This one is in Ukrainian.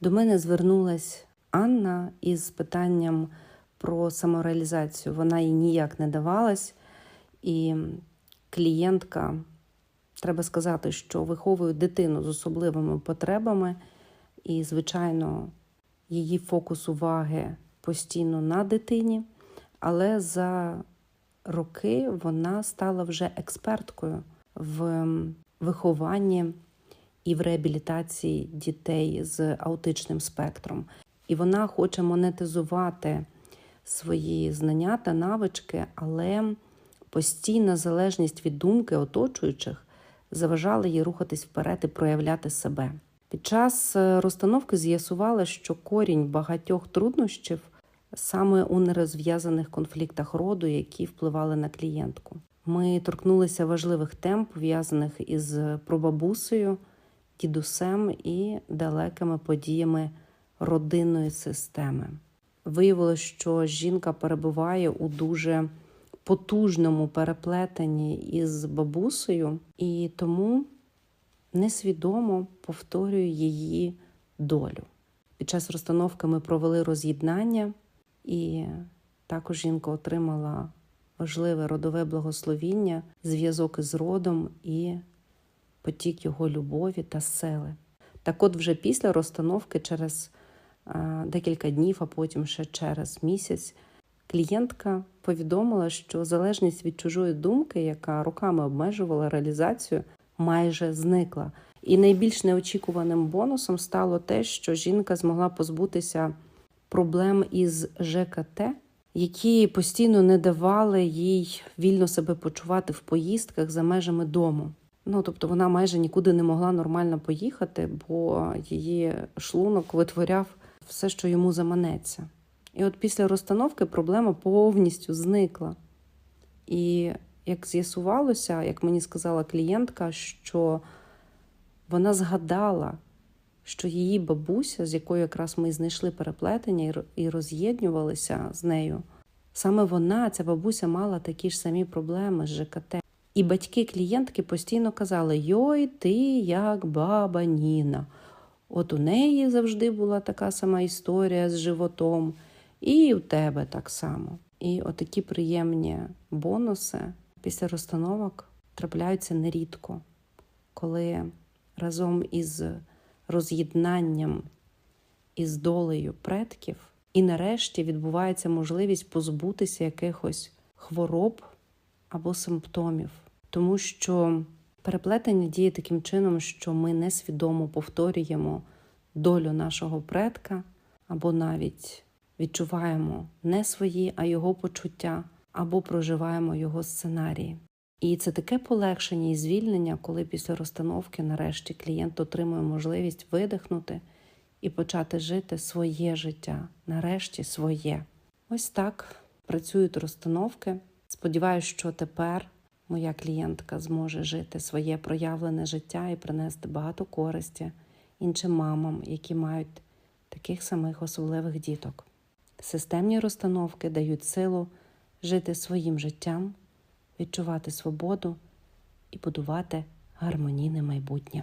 До мене звернулась Анна із питанням про самореалізацію. Вона їй ніяк не давалась, і клієнтка, треба сказати, що виховує дитину з особливими потребами, і, звичайно, її фокус уваги постійно на дитині, але за роки вона стала вже експерткою в вихованні і в реабілітації дітей з аутичним спектром. І вона хоче монетизувати свої знання та навички, але постійна залежність від думки оточуючих заважала їй рухатись вперед і проявляти себе. Під час е, розстановки з'ясувала, що корінь багатьох труднощів саме у нерозв'язаних конфліктах роду, які впливали на клієнтку. Ми торкнулися важливих тем, пов'язаних із прабабусею, дідусем і далекими подіями родинної системи. Виявилося, що жінка перебуває у дуже потужному переплетенні із бабусею, і тому несвідомо повторює її долю. Під час розстановки ми провели роз'єднання, і також жінка отримала важливе родове благословіння, зв'язок із родом і потік його любові та сили. Так от вже після розстановки через декілька днів, а потім ще через місяць, клієнтка повідомила, що залежність від чужої думки, яка руками обмежувала реалізацію, майже зникла. І найбільш неочікуваним бонусом стало те, що жінка змогла позбутися проблем із ЖКТ, які постійно не давали їй вільно себе почувати в поїздках за межами дому. Ну, тобто вона майже нікуди не могла нормально поїхати, бо її шлунок витворяв все, що йому заманеться. І от після розстановки проблема повністю зникла. І як з'ясувалося, як мені сказала клієнтка, що вона згадала, що її бабуся, з якою якраз ми знайшли переплетення і роз'єднювалися з нею, саме вона, ця бабуся, мала такі ж самі проблеми з ЖКТ. І батьки клієнтки постійно казали: Йой, ти як баба Ніна. От у неї завжди була така сама історія з животом, і у тебе так само. І отакі приємні бонуси після розстановок трапляються нерідко, коли разом із роз'єднанням із долею предків, і нарешті відбувається можливість позбутися якихось хвороб або симптомів, тому що переплетення діє таким чином, що ми несвідомо повторюємо долю нашого предка, або навіть відчуваємо не свої, а його почуття, або проживаємо його сценарії. І це таке полегшення і звільнення, коли після розстановки нарешті клієнт отримує можливість видихнути і почати жити своє життя, нарешті своє. Ось так працюють розстановки. Сподіваюсь, що тепер моя клієнтка зможе жити своє проявлене життя і принести багато користі іншим мамам, які мають таких самих особливих діток. Системні розстановки дають силу жити своїм життям, відчувати свободу і будувати гармонійне майбутнє.